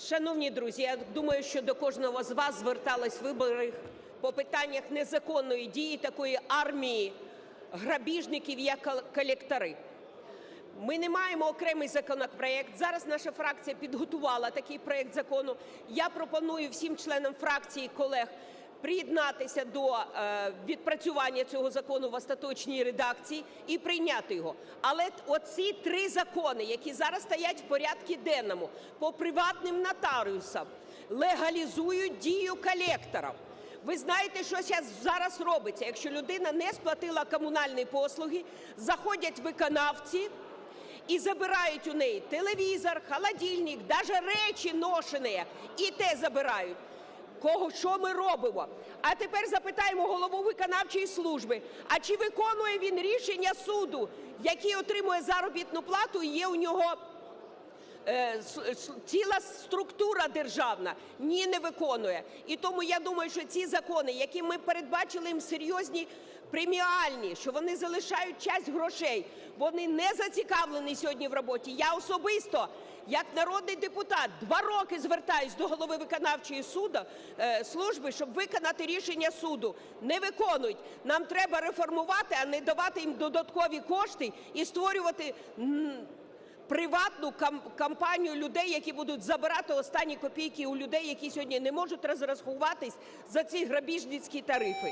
Шановні друзі, я думаю, що до кожного з вас звертались вибори по питаннях незаконної дії такої армії грабіжників, як кол- колектори. Ми не маємо окремий законопроект. Зараз наша фракція підготувала такий проект закону. Я пропоную всім членам фракції колег приєднатися до е, відпрацювання цього закону в остаточній редакції і прийняти його. Але оці три закони, які зараз стоять в порядку денному по приватним нотаріусам, легалізують дію колекторів. Ви знаєте, що зараз робиться? Якщо людина не сплатила комунальні послуги, заходять виконавці і забирають у неї телевізор, холодильник, навіть речі ношені, і те забирають. Кого що ми робимо? А тепер запитаємо голову виконавчої служби: а чи виконує він рішення суду, який отримує заробітну плату, і є у нього е, ціла структура державна ні не виконує. І тому я думаю, що ці закони, які ми передбачили їм серйозні преміальні, що вони залишають часть грошей, вони не зацікавлені сьогодні в роботі. Я особисто, як народний депутат, два роки звертаюсь до голови виконавчої суду, е, служби, щоб виконати рішення суду. Не виконують. Нам треба реформувати, а не давати їм додаткові кошти і створювати. приватну кам- кампанію людей, які будуть забирати останні копійки у людей, які сьогодні не можуть розрахуватись за ці грабіжницькі тарифи.